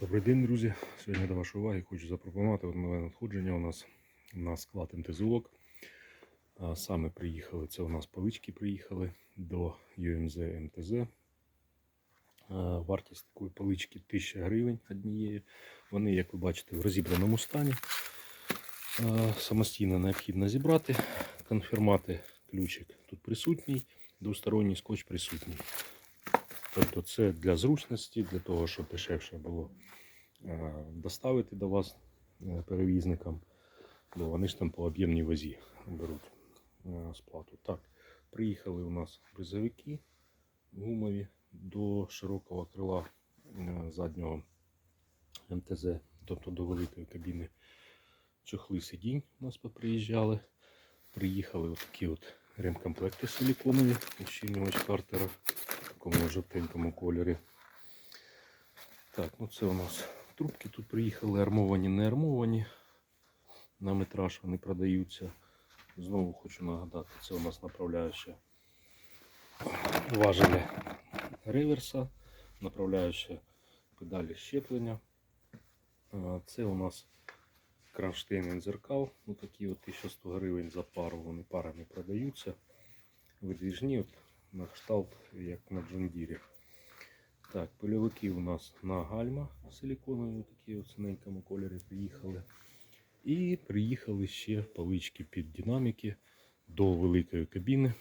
Добрий день, друзі. Сьогодні до вашої уваги хочу запропонувати нове надходження у нас на склад МТЗОК. Саме приїхали, це у нас палички приїхали до ЮМЗ МТЗ. Вартість такої палички 1000 гривень однієї. Вони, як ви бачите, в розібраному стані. Самостійно необхідно зібрати. Конфірмати ключик тут присутній, двосторонній скотч присутній. Тобто це для зручності, для того, щоб дешевше було е, доставити до вас е, перевізникам, бо вони ж там по об'ємній вазі беруть е, сплату. Так, приїхали у нас бризовики гумові до широкого крила заднього МТЗ, тобто до великої кабіни. Чохли сидінь у нас поприїжджали. Приїхали отакі от ремкомплекти силіконові, ущільнювач картера такому жовтенькому кольорі. Так, ну це у нас трубки тут приїхали, армовані, не армовані. На метраж вони продаються. Знову хочу нагадати, це у нас направляюча важеля реверса, направляюча педалі щеплення. Це у нас кронштейн дзеркал. Ну, такі от 1100 гривень за пару, вони парами продаються. Видвіжні, от, на кшталт, як на джундірі. Так, пильовики у нас на гальма силіконові, такі в синенькому кольорі приїхали. І приїхали ще палички під динаміки до великої кабіни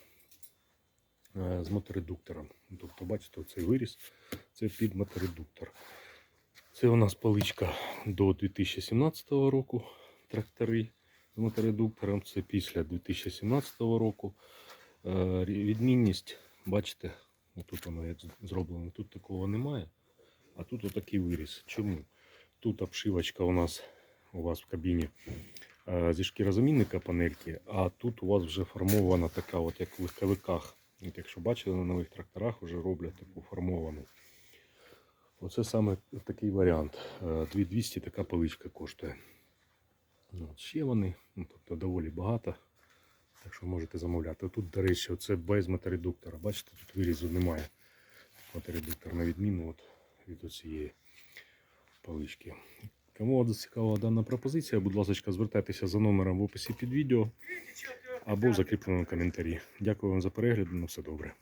е, з моторедуктором. Тобто, бачите, цей виріс це під моторедуктор. Це у нас паличка до 2017 року. Трактори з моторедуктором. Це після 2017 року. Е, Відмінність, бачите, тут воно як зроблено. Тут такого немає. А тут отакий виріс. Чому? Тут обшивочка у нас у вас в кабіні е, зі шкірозамінника панельки, а тут у вас вже формована така, от як в легковиках. От якщо бачили, на нових тракторах вже роблять таку формовану. Оце саме такий варіант. Е, 2200 така паличка коштує. Ну, ще вони, ну, тобто доволі багато. Так що можете замовляти. Тут, до речі, це без моторедуктора. Бачите, тут вирізу немає. Моторедуктор на відміну от від цієї палички. Кому вас зацікавила дана пропозиція, будь ласка, звертайтеся за номером в описі під відео або в закріпленому коментарі. Дякую вам за перегляд. На все добре.